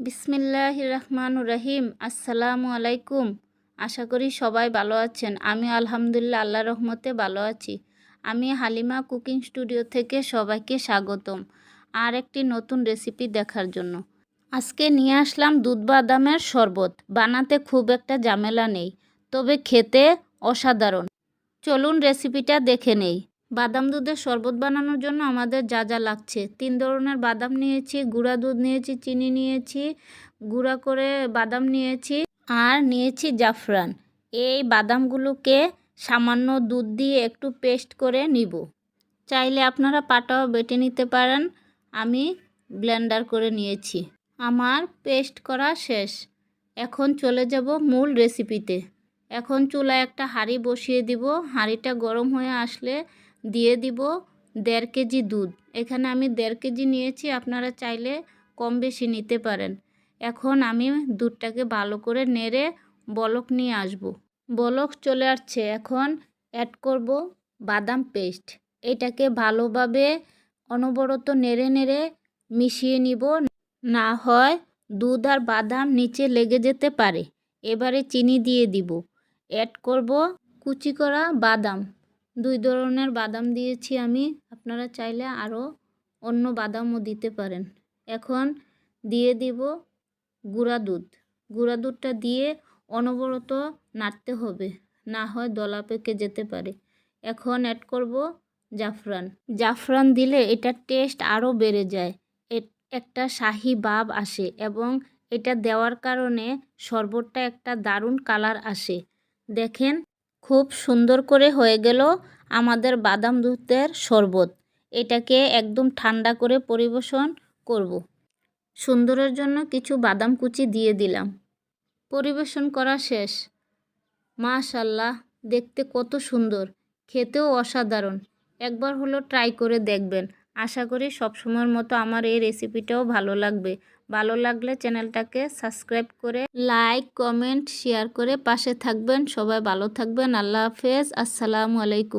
বিসমিল্লাহ রহমান রহিম। আসসালামু আলাইকুম। আশা করি সবাই ভালো আছেন। আমি আলহামদুলিল্লাহ আল্লাহ রহমতে ভালো আছি। আমি হালিমা কুকিং স্টুডিও থেকে সবাইকে স্বাগতম আর একটি নতুন রেসিপি দেখার জন্য। আজকে নিয়ে আসলাম দুধ বাদামের শরবত। বানাতে খুব একটা ঝামেলা নেই, তবে খেতে অসাধারণ। চলুন রেসিপিটা দেখে নেই। বাদাম দুধের শরবত বানানোর জন্য আমাদের যা যা লাগছে। তিন ধরনের বাদাম নিয়েছি, গুঁড়া দুধ নিয়েছি, চিনি নিয়েছি, গুঁড়া করে বাদাম নিয়েছি আর নিয়েছি জাফরান। এই বাদামগুলোকে সামান্য দুধ দিয়ে একটু পেস্ট করে নিব। চাইলে আপনারা পাটাও বেটে নিতে পারেন। আমি ব্লেন্ডার করে নিয়েছি। আমার পেস্ট করা শেষ। এখন চলে যাব মূল রেসিপিতে। এখন চুলায় একটা হাঁড়ি বসিয়ে দিব। হাঁড়িটা গরম হয়ে আসলে দিয়ে দিব দেড় কেজি দুধ। এখানে আমি দেড় কেজি নিয়েছি, আপনারা চাইলে কম বেশি নিতে পারেন। এখন আমি দুধটাকে ভালো করে নেড়ে বলক নিয়ে আসব। বলক চলে আসছে, এখন অ্যাড করব বাদাম পেস্ট এটাকে ভালোভাবে অনবরত নেড়ে নেড়ে মিশিয়ে নিব, না হয় দুধ আর বাদাম নিচে লেগে যেতে পারে। এবারে চিনি দিয়ে দিব। অ্যাড করব কুচি করা বাদাম। দুই ধরনের বাদাম দিয়েছি আমি। আপনারা চাইলে আরও অন্য বাদামও দিতে পারেন। এখন দিয়ে দিব গুঁড়া দুধ। গুঁড়া দুধটা দিয়ে অনবরত নাড়তে হবে, না হয় দলা পেকে যেতে পারে। এখন অ্যাড করব জাফরান। জাফরান দিলে এটার টেস্ট আরও বেড়ে যায়। একটা শাহি ভাব আসে এবং এটা দেওয়ার কারণে শরবতটা একটা দারুণ কালার আসে। দেখেন, খুব সুন্দর করে হয়ে গেল আমাদের বাদাম দুধের শরবত। এটাকে একদম ঠান্ডা করে পরিবেশন করব। সুন্দরের জন্য কিছু বাদাম কুচি দিয়ে দিলাম। পরিবেশন করা শেষ। মাশাল্লাহ, দেখতে কত সুন্দর। খেতেও অসাধারণ। একবার হলো ট্রাই করে দেখবেন। আশা করি সবসময়ের মতো আমার এই রেসিপিটাও ভালো লাগবে। ভালো লাগলে চ্যানেলটাকে সাবস্ক্রাইব করে লাইক, কমেন্ট, শেয়ার করে পাশে থাকবেন। সবাই ভালো থাকবেন। আল্লাহ হাফেজ। আসসালামু আলাইকুম।